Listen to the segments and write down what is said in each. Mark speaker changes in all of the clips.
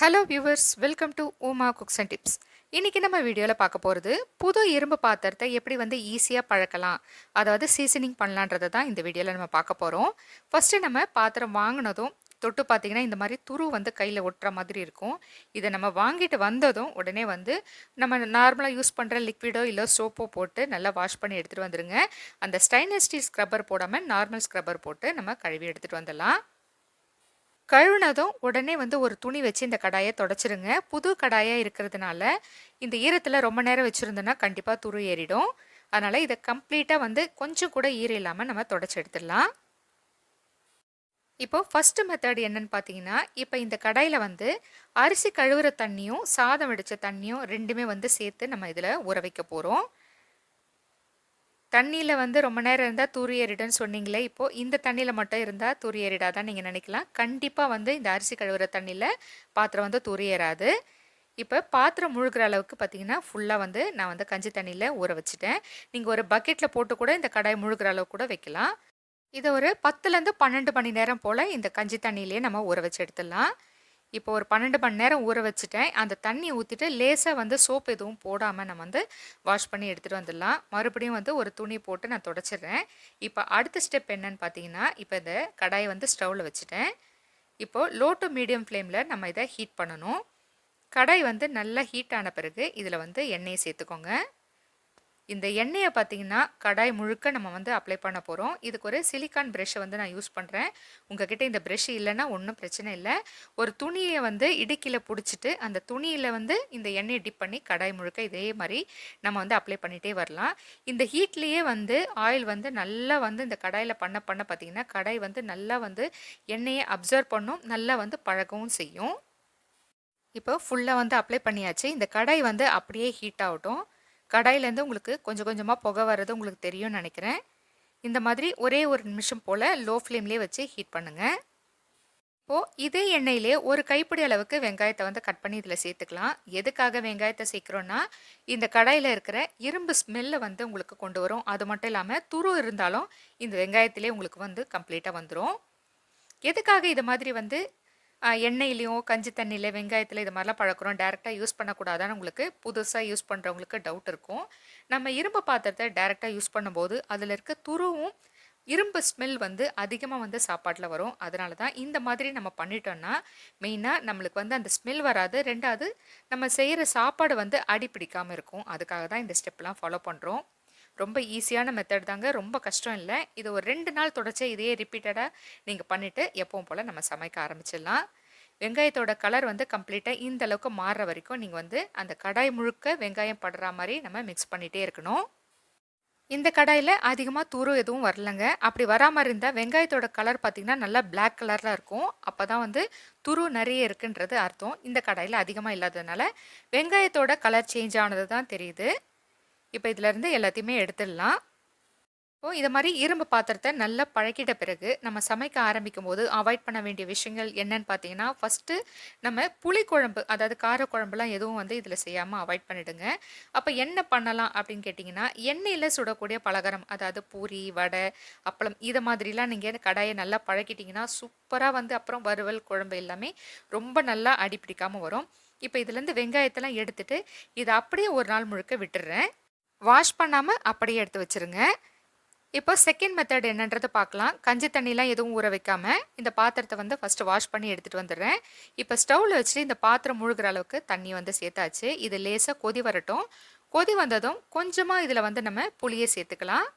Speaker 1: Hello viewers welcome to Uma cooks and tips இன்றைக்கி நம்ம வீடியோவில் பார்க்க போகிறது புது இரும்பு பாத்திரத்தை எப்படி வந்து ஈஸியாக பழக்கலாம் அதாவது சீசனிங் பண்ணலான்றதை தான் இந்த வீடியோவில் நம்ம பார்க்க போகிறோம் ஃபஸ்ட்டு நம்ம பாத்திரம் வாங்கினதும் தொட்டு பார்த்தீங்கன்னா இந்த மாதிரி துரு வந்து கையில் ஒட்டுற மாதிரி இருக்கும். இதை நம்ம வாங்கிட்டு வந்ததும் உடனே வந்து நம்ம நார்மலாக யூஸ் பண்ணுற லிக்விடோ இல்லை சோப்போ போட்டு நல்லா வாஷ் பண்ணி எடுத்துகிட்டு வந்துடுங்க அந்த ஸ்டைன்லெஸ் ஸ்டீல் ஸ்க்ரப்பர் போடாமல் நார்மல் ஸ்க்ரப்பர் போட்டு நம்ம கழுவி எடுத்துகிட்டு வந்துடலாம். கழுவுனதும் உடனே வந்து ஒரு துணி வச்சு இந்த கடாயை தொடச்சிருங்க. புது கடாயாக இருக்கிறதுனால இந்த ஈரத்தில் ரொம்ப நேரம் வச்சுருந்தோன்னா கண்டிப்பாக துரு ஏறிடும். அதனால் இதை கம்ப்ளீட்டாக வந்து கொஞ்சம் கூட ஈரம் இல்லாமல் நம்ம தொடச்சி எடுத்துடலாம். இப்போ ஃபஸ்ட்டு மெத்தட் என்னன்னு பார்த்தீங்கன்னா இப்போ இந்த கடாயில் வந்து அரிசி கழுவுற தண்ணியும் சாதம் வடித்த தண்ணியும் ரெண்டுமே வந்து சேர்த்து நம்ம இதில் ஊற வைக்க போகிறோம் தண்ணியில் வந்து ரொம்ப நேரம் இருந்தால் தூரி ஏறிடுன்னு சொன்னீங்களே இப்போது இந்த தண்ணியில் மட்டும் இருந்தால் தூரி ஏறிடாதான் நீங்கள் நினைக்கலாம். கண்டிப்பாக வந்து இந்த அரிசி கழுவுற தண்ணியில் பாத்திரம் வந்து தூரி ஏறாது. இப்போ பாத்திரம் முழுகிற அளவுக்கு பார்த்தீங்கன்னா ஃபுல்லாக வந்து நான் வந்து கஞ்சி தண்ணியில் ஊற வச்சுட்டேன். நீங்கள் ஒரு பக்கெட்டில் போட்டு கூட இந்த கடாய் முழுகிற அளவுக்கு கூட வைக்கலாம். இதை ஒரு பத்துலேருந்து பன்னெண்டு மணி நேரம் போல் இந்த கஞ்சி தண்ணியிலேயே நம்ம ஊற வச்சு எடுத்துடலாம். இப்போ ஒரு பன்னெண்டு மணி நேரம் ஊற வச்சுட்டேன். அந்த தண்ணி ஊற்றிட்டு லேசாக வந்து சோப் எதுவும் போடாமல் நம்ம வந்து வாஷ் பண்ணி எடுத்துகிட்டு வந்துடலாம். மறுபடியும் வந்து ஒரு துணி போட்டு நான் தொடச்சிடுறேன். இப்போ அடுத்த ஸ்டெப் என்னன்னு பார்த்தீங்கன்னா இப்போ இந்த கடாயை வந்து ஸ்டவ்வில் வச்சுட்டேன். இப்போது லோ டு மீடியம் ஃப்ளேமில் நம்ம இதை ஹீட் பண்ணணும். கடாய் வந்து நல்லா ஹீட் ஆன பிறகு இதில் வந்து எண்ணெயை சேர்த்துக்கோங்க. இந்த எண்ணெயை பார்த்தீங்கன்னா கடாய் முழுக்க நம்ம வந்து அப்ளை பண்ண போகிறோம் இதுக்கு ஒரு சிலிக்கான் ப்ரெஷ்ஷை வந்து நான் யூஸ் பண்ணுறேன் உங்ககிட்ட இந்த ப்ரெஷ் இல்லைன்னா ஒன்றும் பிரச்சனை இல்லை. ஒரு துணியை வந்து இடுக்கியில் பிடிச்சிட்டு அந்த துணியில் வந்து இந்த எண்ணெயை டிப் பண்ணி கடாய் முழுக்க இதே மாதிரி நம்ம வந்து அப்ளை பண்ணிகிட்டே வரலாம். இந்த ஹீட்லேயே வந்து ஆயில் வந்து நல்லா வந்து இந்த கடாயில் பண்ண பண்ண பார்த்தீங்கன்னா கடாய் வந்து நல்லா வந்து எண்ணெயை அப்சர்வ் பண்ணும். நல்லா வந்து பழகவும் செய்யும். இப்போ ஃபுல்லாக வந்து அப்ளை பண்ணியாச்சு. இந்த கடாய் வந்து அப்படியே ஹீட் ஆகட்டும். கடாயிலேருந்து உங்களுக்கு கொஞ்சம் கொஞ்சமாக புகை வர்றது உங்களுக்கு தெரியும்னு நினைக்கிறேன். இந்த மாதிரி ஒரே ஒரு நிமிஷம் போல் லோ ஃப்ளேம்லேயே வச்சு ஹீட் பண்ணுங்கள் இப்போது இதே எண்ணெயிலே ஒரு கைப்பிடி அளவுக்கு வெங்காயத்தை வந்து கட் பண்ணி இதில் சேர்த்துக்கலாம். எதுக்காக வெங்காயத்தை சேர்க்குறோன்னா இந்த கடாயில் இருக்கிற இரும்பு ஸ்மெல்லை வந்து உங்களுக்கு கொண்டு வரும். அது மட்டும் இல்லாமல் துரு இருந்தாலும் இந்த வெங்காயத்திலே உங்களுக்கு வந்து கம்ப்ளீட்டாக வந்துடும் எதுக்காக இது மாதிரி வந்து எண்ணெயிலையும் கஞ்சி தண்ணியில் வெங்காயத்தில் இது மாதிரிலாம் பழக்கிறோம் டேரெக்டாக யூஸ் பண்ணக்கூடாதான்னு உங்களுக்கு புதுசாக யூஸ் பண்ணுறவங்களுக்கு டவுட் இருக்கும். நம்ம இரும்பு பாத்திரத்தை டேரெக்டாக யூஸ் பண்ணும்போது அதில் இருக்க துருவும் இரும்பு ஸ்மெல் வந்து அதிகமாக வந்து சாப்பாட்டில் வரும். அதனால தான் இந்த மாதிரி நம்ம பண்ணிட்டோம்னா மெயினாக நம்மளுக்கு வந்து அந்த ஸ்மெல் வராது. ரெண்டாவது நம்ம செய்கிற சாப்பாடு வந்து அடி பிடிக்காமல் இருக்கும். அதுக்காக தான் இந்த ஸ்டெப்லாம் ஃபாலோ பண்ணுறோம் ரொம்ப ஈஸியான மெத்தட் தாங்க ரொம்ப கஷ்டம் இல்லை. இது ஒரு ரெண்டு நாள் தொடர்ச்சி இதையே ரிப்பீட்டடாக நீங்கள் பண்ணிவிட்டு எப்பவும் போல் நம்ம சமைக்க ஆரம்பிச்சிடலாம். வெங்காயத்தோட கலர் வந்து கம்ப்ளீட்டாக இந்த அளவுக்கு மாறுற வரைக்கும் நீங்கள் வந்து அந்த கடாய் முழுக்க வெங்காயம் படுற மாதிரி நம்ம மிக்ஸ் பண்ணிகிட்டே இருக்கணும். இந்த கடாயில் அதிகமாக தூரம் எதுவும் வரலங்க. அப்படி வராமல் இருந்தால் வெங்காயத்தோட கலர் பார்த்திங்கன்னா நல்லா பிளாக் கலரில் இருக்கும். அப்போ தான் வந்து துரு நிறைய இருக்குன்றது அர்த்தம். இந்த கடாயில் அதிகமாக இல்லாததுனால வெங்காயத்தோட கலர் சேஞ்ச் ஆனது தான் தெரியுது. இப்போ இதிலேருந்து எல்லாத்தையுமே எடுத்துடலாம். இப்போது இது மாதிரி இரும்பு பாத்திரத்தை நல்லா பழக்கிட்ட பிறகு நம்ம சமைக்க ஆரம்பிக்கும் போது அவாய்ட் பண்ண வேண்டிய விஷயங்கள் என்னன்னு பார்த்தீங்கன்னா ஃபஸ்ட்டு நம்ம புளிக்குழம்பு அதாவது காரக்குழம்புலாம் எதுவும் வந்து இதில் செய்யாமல் அவாய்ட் பண்ணிவிடுங்க அப்போ என்ன பண்ணலாம் அப்படின்னு கேட்டிங்கன்னா எண்ணெயில் சுடக்கூடிய பலகாரம் அதாவது பூரி வடை அப்பளம் இதை மாதிரிலாம் நீங்கள் கடாயை நல்லா பழக்கிட்டிங்கன்னா சூப்பராக வந்து அப்புறம் வறுவல் குழம்பு எல்லாமே ரொம்ப நல்லா அடிப்பிடிக்காமல் வரும். இப்போ இதுலேருந்து வெங்காயத்தெல்லாம் எடுத்துகிட்டு இதை அப்படியே ஒரு நாள் முழுக்க விட்டுடுறேன் வாஷ் பண்ணாமல் அப்படியே எடுத்து வச்சுருங்க. இப்போ செகண்ட் மெத்தட் என்னன்றது பார்க்கலாம். கஞ்சி தண்ணிலாம் எதுவும் ஊற வைக்காமல் இந்த பாத்திரத்தை வந்து ஃபஸ்ட்டு வாஷ் பண்ணி எடுத்துகிட்டு வந்துடுறேன். இப்போ ஸ்டவ்வில் வச்சுட்டு இந்த பாத்திரம் முழுகிற அளவுக்கு தண்ணி வந்து சேர்த்தாச்சு. இது லேசாக கொதி வரட்டும். கொதி வந்ததும் கொஞ்சமாக இதில் வந்து நம்ம புளியை சேர்த்துக்கலாம்.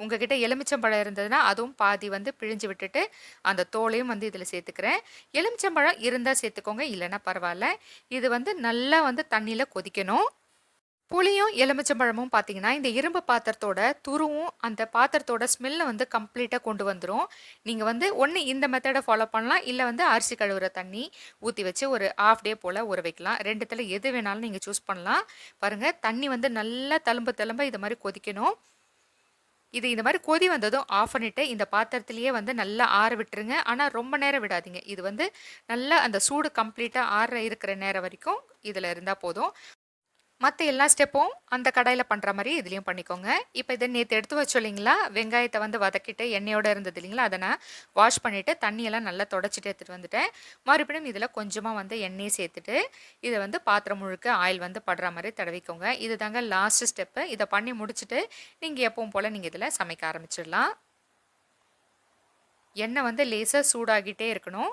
Speaker 1: உங்ககிட்ட எலுமிச்சம்பழம் இருந்ததுன்னா அதுவும் பாதி வந்து பிழிஞ்சு விட்டுட்டு அந்த தோலையும் வந்து இதில் சேர்த்துக்கிறேன். எலுமிச்சம்பழம் இருந்தால் சேர்த்துக்கோங்க இல்லைன்னா பரவாயில்ல. இது வந்து நல்லா வந்து தண்ணியில் கொதிக்கணும். புளியும் எலுமிச்சம்பழமும் பார்த்தீங்கன்னா இந்த இரும்பு பாத்திரத்தோட துருவும் அந்த பாத்திரத்தோட ஸ்மெல்லை வந்து கம்ப்ளீட்டாக கொண்டு வந்துடும் நீங்கள் வந்து ஒன்று இந்த மெத்தடை ஃபாலோ பண்ணலாம். இல்லை வந்து அரிசி கழுவுற தண்ணி ஊற்றி வச்சு ஒரு ஆஃப் டே போல் ஊற வைக்கலாம். ரெண்டுத்தில் எது வேணாலும் நீங்கள் சூஸ் பண்ணலாம். பாருங்கள் தண்ணி வந்து நல்லா தழும்ப தழும்ப இது மாதிரி கொதிக்கணும். இது இந்த மாதிரி கொதி வந்ததும் ஆஃப் பண்ணிவிட்டு இந்த பாத்திரத்துலேயே வந்து நல்லா ஆற விட்டுருங்க. ஆனால் ரொம்ப நேரம் விடாதீங்க. இது வந்து நல்லா அந்த சூடு கம்ப்ளீட்டாக ஆற இருக்கிற நேரம் வரைக்கும் இதில் இருந்தால் போதும். மற்ற எல்லா ஸ்டெப்பும் அந்த கடாயில் பண்ணுற மாதிரி இதுலேயும் பண்ணிக்கோங்க. இப்போ இதை நேற்று எடுத்து வச்சோம் இல்லைங்களா? வெங்காயத்தை வந்து வதக்கிட்டு எண்ணெயோடு இருந்தது இல்லைங்களா? அதை நான் வாஷ் பண்ணிவிட்டு தண்ணியெல்லாம் நல்லா தொடச்சிட்டு எடுத்துகிட்டு வந்துட்டேன். மறுபடியும் இதில் கொஞ்சமாக வந்து எண்ணெயை சேர்த்துட்டு இதை வந்து பாத்திரம் முழுக்க ஆயில் வந்து படுற மாதிரி தடவிக்கோங்க. இது தாங்க லாஸ்ட் ஸ்டெப்பு இதை பண்ணி முடிச்சுட்டு நீங்கள் எப்பவும் போல் நீங்கள் இதில் சமைக்க ஆரம்பிச்சிடலாம். எண்ணெய் வந்து லேசாக சூடாகிட்டே இருக்கணும்.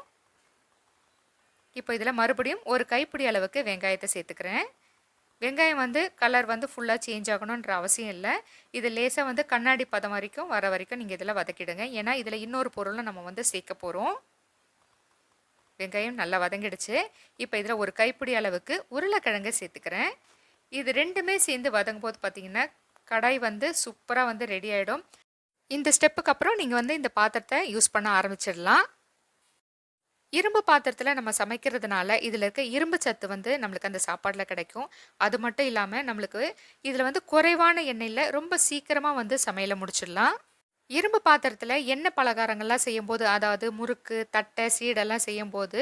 Speaker 1: இப்போ இதில் மறுபடியும் ஒரு கைப்பிடி அளவுக்கு வெங்காயத்தை சேர்த்துக்கிறேன். வெங்காயம் வந்து கலர் வந்து ஃபுல்லாக சேஞ்ச் ஆகணுன்ற அவசியம் இல்லை. இது லேசாக வந்து கண்ணாடி பதம் வரைக்கும் வர வரைக்கும் நீங்கள் இதில் வதக்கிடுங்க. ஏன்னா இதில் இன்னொரு பொருளும் நம்ம வந்து சேர்க்க போகிறோம் வெங்காயம் நல்லா வதங்கிடுச்சு. இப்போ இதில் ஒரு கைப்பிடி அளவுக்கு உருளைக்கிழங்கு சேர்த்துக்கிறேன். இது ரெண்டுமே சேர்ந்து வதங்கும் போது பார்த்தீங்கன்னா கடாய் வந்து சூப்பராக வந்து ரெடி ஆகிடும் இந்த ஸ்டெப்புக்கு அப்புறம் நீங்கள் வந்து இந்த பாத்திரத்தை யூஸ் பண்ண ஆரம்பிச்சிடலாம். இரும்பு பாத்திரத்தில் நம்ம சமைக்கிறதுனால இதில் இருக்க இரும்பு சத்து வந்து நம்மளுக்கு அந்த சாப்பாடில் கிடைக்கும். அது மட்டும் இல்லாமல் நம்மளுக்கு இதில் வந்து குறைவான எண்ணெயில் ரொம்ப சீக்கிரமாக வந்து சமையலை முடிச்சிடலாம். இரும்பு பாத்திரத்தில் எண்ணெய் பலகாரங்கள்லாம் செய்யும்போது அதாவது முறுக்கு தட்டை சீடெல்லாம் செய்யும்போது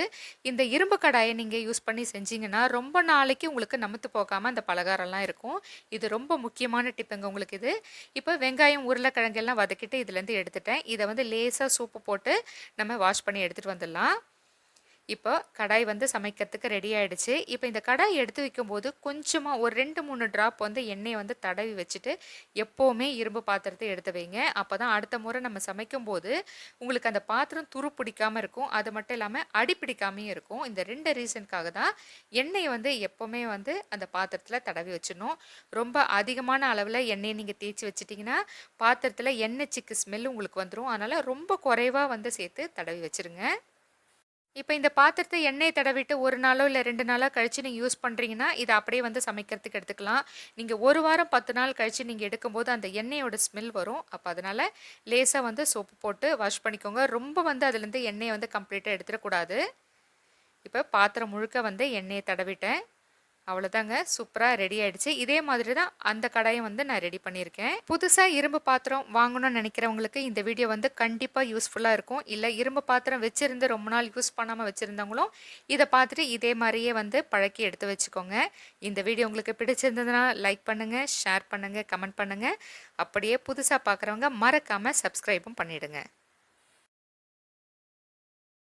Speaker 1: இந்த இரும்பு கடாயை நீங்கள் யூஸ் பண்ணி செஞ்சீங்கன்னா ரொம்ப நாளைக்கு உங்களுக்கு நமத்து போகாமல் அந்த பலகாரம்லாம் இருக்கும். இது ரொம்ப முக்கியமான டிப்புங்க உங்களுக்கு இது. இப்போ வெங்காயம் உருளைக்கிழங்கெல்லாம் வதக்கிட்டு இதுலேருந்து எடுத்துட்டேன். இதை வந்து லேசாக சூப்பு போட்டு நம்ம வாஷ் பண்ணி எடுத்துகிட்டு வந்துடலாம். இப்போ கடாய் வந்து சமைக்கிறதுக்கு ரெடி ஆகிடுச்சு இப்போ இந்த கடாய் எடுத்து வைக்கும்போது கொஞ்சமாக ஒரு ரெண்டு மூணு ட்ராப் வந்து எண்ணெயை வந்து தடவி வச்சுட்டு எப்போவுமே இரும்பு பாத்திரத்தை எடுத்து வைங்க. அப்போ தான் அடுத்த முறை நம்ம சமைக்கும்போது உங்களுக்கு அந்த பாத்திரம் துரு பிடிக்காமல் இருக்கும். அது மட்டும் இல்லாமல் அடி பிடிக்காமையும் இருக்கும். இந்த ரெண்டு ரீசனுக்காக தான் எண்ணெயை வந்து எப்போவுமே வந்து அந்த பாத்திரத்தில் தடவி வச்சிடணும். ரொம்ப அதிகமான அளவில் எண்ணெயை நீங்கள் தேய்ச்சி வச்சிட்டிங்கன்னா பாத்திரத்தில் எண்ணெய் சிக்கு ஸ்மெல் உங்களுக்கு வந்துடும் அதனால் ரொம்ப குறைவாக வந்து சேர்த்து தடவி வச்சுருங்க. இப்போ இந்த பாத்திரத்தை எண்ணெய் தடவிட்டு ஒரு நாளோ இல்லை ரெண்டு நாளோ கழித்து நீங்கள் யூஸ் பண்ணுறீங்கன்னா இதை அப்படியே வந்து சமைக்கிறதுக்கு எடுத்துக்கலாம். நீங்கள் ஒரு வாரம் பத்து நாள் கழித்து நீங்கள் எடுக்கும்போது அந்த எண்ணெயோட ஸ்மெல் வரும். அப்போ அதனால் லேசாக வந்து சோப்பு போட்டு வாஷ் பண்ணிக்கோங்க. ரொம்ப வந்து அதுலேருந்து எண்ணெயை வந்து கம்ப்ளீட்டாக எடுத்துடக்கூடாது. இப்போ பாத்திரம் முழுக்க வந்து எண்ணெயை தடவிட்டேன். அவ்வளோதாங்க சூப்பராக ரெடி ஆகிடுச்சு இதே மாதிரி தான் அந்த கடாயும் வந்து நான் ரெடி பண்ணியிருக்கேன். புதுசாக இரும்பு பாத்திரம் வாங்கணும்னு நினைக்கிறவங்களுக்கு இந்த வீடியோ வந்து கண்டிப்பாக யூஸ்ஃபுல்லாக இருக்கும். இல்லை இரும்பு பாத்திரம் வச்சுருந்து ரொம்ப நாள் யூஸ் பண்ணாமல் வச்சுருந்தவங்களும் இதை பார்த்துட்டு இதே மாதிரியே வந்து பழக்கி எடுத்து வச்சுக்கோங்க. இந்த வீடியோ உங்களுக்கு பிடிச்சிருந்ததுன்னா லைக் பண்ணுங்கள் ஷேர் பண்ணுங்கள் கமெண்ட் பண்ணுங்கள் அப்படியே புதுசாக பார்க்குறவங்க மறக்காமல் சப்ஸ்கிரைபும் பண்ணிவிடுங்க